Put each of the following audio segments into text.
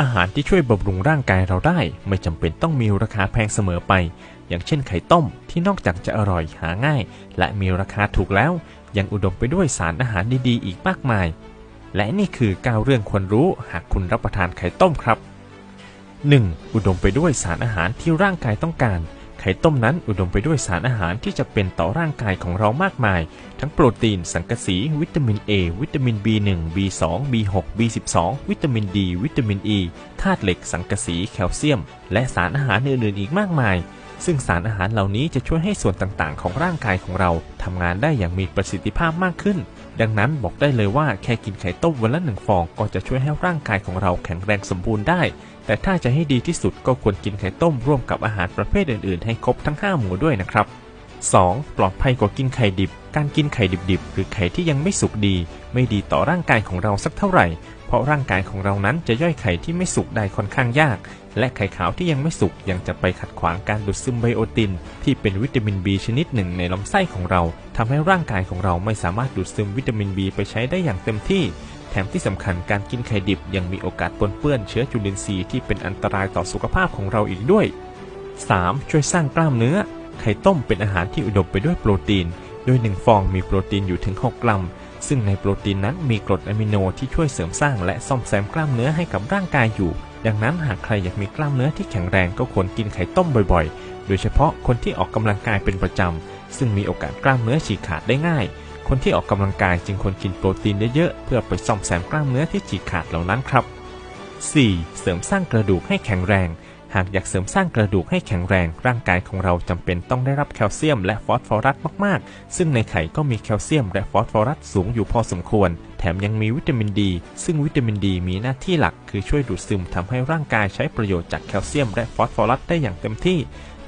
อาหารที่ช่วยบำรุงร่างกายเราได้ ไม่จำเป็นต้องมีราคาแพงเสมอไป อย่างเช่นไข่ต้มที่นอกจากจะอร่อยหาง่าย และมีราคาถูกแล้ว ยังอุดมไปด้วยสารอาหารดีๆ อีกมากมาย และนี่คือ9เรื่องควรรู้หากคุณรับประทานไข่ต้มครับ 1. อุดมไปด้วยสารอาหารที่ร่างกายต้องการ ไข่ต้มนั้นอุดมไปด้วยสารอาหารที่จะเป็นต่อร่างกายของเรามากมาย ทั้งโปรตีน สังกะสี วิตามิน A วิตามิน B1 B2 B6 B12 วิตามิน D วิตามิน E ธาตุเหล็ก สังกะสี แคลเซียม และสารอาหารอื่นๆอีกมากมาย ซึ่งสารอาหารเหล่านี้จะช่วยให้ส่วนต่างๆ ของร่างกายของเราทำงานได้อย่างมีประสิทธิภาพมากขึ้น ดังนั้นบอกได้เลยว่าแค่กินไข่ต้มวันละหนึ่งฟองก็จะช่วยให้ร่างกายของเราแข็งแรงสมบูรณ์ได้ แต่ถ้าจะให้ดีที่สุดก็ควรกินไข่ต้มร่วมกับอาหารประเภทอื่นๆ ให้ครบทั้ง 5 หมู่ด้วยนะครับ 2. ปลอดภัยกว่ากินไข่ดิบ การกินไข่ดิบๆ หรือไข่ที่ยังไม่สุกดี ไม่ดีต่อร่างกายของเราสักเท่าไหร่ เพราะร่างกายของเรานั้นจะย่อยไข่ที่ไม่สุกได้ค่อนข้างยาก และไข่ขาวที่ยังไม่สุกยังจะไปขัดขวางการดูดซึมไบโอติน ที่เป็นวิตามิน B ชนิดหนึ่งในลำไส้ของเราทำให้ร่างกายของเราไม่สามารถดูดซึมวิตามิน B ไปใช้ได้อย่างเต็มที่ แถมที่สำคัญการกินไข่ดิบยังมีโอกาสปนเปื้อนเชื้อจุลินทรีย์ที่เป็นอันตรายต่อสุขภาพของเราอีกด้วย 3. ช่วยสร้างกล้ามเนื้อ ไข่ต้มเป็นอาหารที่อุดมไปด้วยโปรตีน โดย1ฟองมีโปรตีนอยู่ถึง 6 กรัม ซึ่งในโปรตีนนั้นมีกรดอะมิโนที่ช่วยเสริมสร้างและซ่อมแซมกล้ามเนื้อให้กับร่างกายอยู่ ดังนั้นหากใครอยากมีกล้ามเนื้อที่แข็งแรงก็ควรกินไข่ต้มบ่อยๆ โดยเฉพาะคนที่ออกกำลังกายเป็นประจำซึ่งมีโอกาสกล้ามเนื้อฉีกขาดได้ง่าย คนที่ออกกำลังกายจึงควรกินโปรตีนเยอะๆ เพื่อไปซ่อมแซมกล้ามเนื้อที่ฉีกขาดเหล่านั้นครับ 4. เสริมสร้างกระดูกให้แข็งแรง หากอยากเสริมสร้างกระดูกให้แข็งแรง ร่างกายของเราจำเป็นต้องได้รับแคลเซียมและฟอสฟอรัสมากๆ ซึ่งในไข่ก็มีแคลเซียมและฟอสฟอรัสสูงอยู่พอสมควร แถมยังมีวิตามินดี ซึ่งวิตามินดีมีหน้าที่หลัก คือช่วยดูดซึมทำให้ร่างกายใช้ประโยชน์จากแคลเซียมและฟอสฟอรัสได้อย่างเต็มที่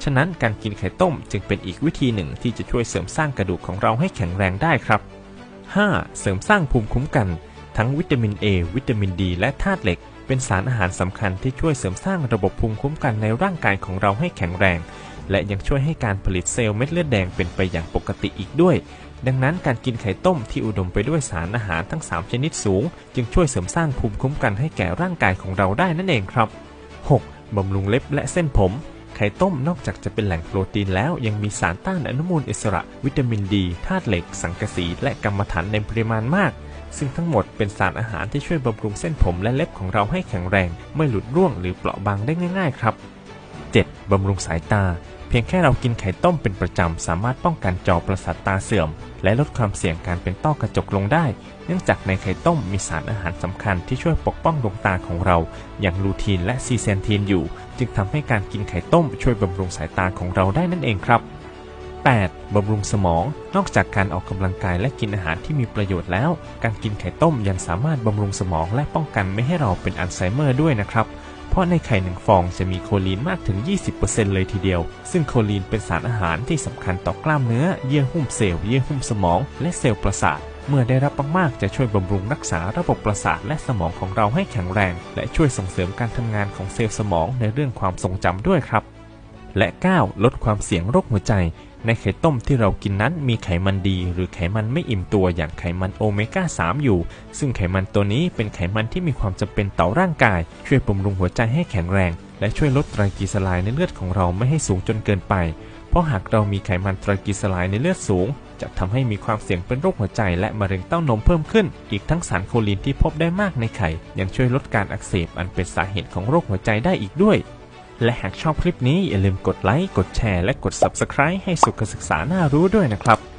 ฉะนั้นการกินไข่ต้มจึงเป็นอีกวิธีหนึ่งที่จะช่วยเสริมสร้างกระดูกของเราให้แข็งแรงได้ครับ 5. เสริมสร้างภูมิคุ้มกัน ทั้งวิตามิน A วิตามินดีและธาตุเหล็ก เป็นสารอาหารสำคัญที่ช่วยเสริมสร้างระบบภูมิคุ้มกันในร่างกายของเราให้แข็งแรง และยังช่วยให้การผลิตเซลล์เม็ดเลือดแดงเป็นไปอย่างปกติอีกด้วย ดังนั้นการกินไข่ต้มที่อุดมไปด้วยสารอาหารทั้ง 3 ชนิดสูง จึงช่วยเสริมสร้างภูมิคุ้มกันให้แก่ร่างกายของเราได้นั่นเองครับ 6. บำรุงเล็บและเส้นผมไข่ต้มนอกจากจะเป็นแหล่งโปรตีนแล้วยังมีสารต้านอนุมูลอิสระ วิตามินดีธาตุเหล็ก สังกะสีและกรรมฐานในปริมาณมาก ซึ่งทั้งหมดเป็นสารอาหารที่ช่วยบำรุงเส้นผมและเล็บของเราให้แข็งแรง ไม่หลุดร่วงหรือเปราะบางได้ง่าย ๆ ครับ 7. บำรุงสายตา เพียงแค่เรากินไข่ต้มเป็นประจำ สามารถป้องกันจอประสาทตาเสื่อม และลดความเสี่ยงการเป็นต้อกระจกลงได้ เนื่องจากในไข่ต้มมีสารอาหารสำคัญที่ช่วยปกป้องดวงตาของเรา อย่างลูทีนและซีเซนทีนอยู่ จึงทำให้การกินไข่ต้มช่วยบำรุงสายตาของเราได้นั่นเองครับ 8. บำรุงสมอง นอกจากการออกกำลังกายและกินอาหารที่มีประโยชน์แล้ว การกินไข่ต้มยังสามารถบำรุงสมองและป้องกันไม่ให้เราเป็นอัลไซเมอร์ด้วยนะครับ เพราะในไข่หนึ่งฟองจะมีโคลีนมากถึง 20%เลยทีเดียว ซึ่งโคลีนเป็นสารอาหารที่สำคัญต่อกล้ามเนื้อ เยื่อหุ้มเซลล์ เยื่อหุ้มสมอง และเซลล์ประสาท เมื่อได้รับมากๆ จะช่วยบำรุงรักษาระบบประสาทและสมองของเราให้แข็งแรง และช่วยส่งเสริมการทำงานของเซลล์สมองในเรื่องความทรงจำด้วยครับ และ 9. ลดความเสี่ยงโรคหัวใจ ในไข่ต้มที่เรากินนั้นมีไขมันดี หรือไขมันไม่อิ่มตัวอย่างไขมันโอเมก้า 3 อยู่ ซึ่งไขมันตัวนี้เป็นไขมันที่มีความจำเป็นต่อร่างกาย ช่วยบำรุงหัวใจให้แข็งแรง และช่วยลดไตรกลีเซอไรด์ในเลือดของเราไม่ให้สูงจนเกินไป เพราะหากเรามีไขมันไตรกลีเซอไรด์ในเลือดสูง จะทำให้มีความเสี่ยงเป็นโรคหัวใจ และมะเร็งเต้านมเพิ่มขึ้น อีกทั้งสารโคลีนที่พบได้มากในไข่ยังช่วยลดการอักเสบอันเป็นสาเหตุของโรคหัวใจได้อีกด้วย และหากชอบคลิปนี้อย่าลืมกดไลค์ กดแชร์ และกด Subscribe ให้สุขศึกษาน่ารู้ด้วยนะครับ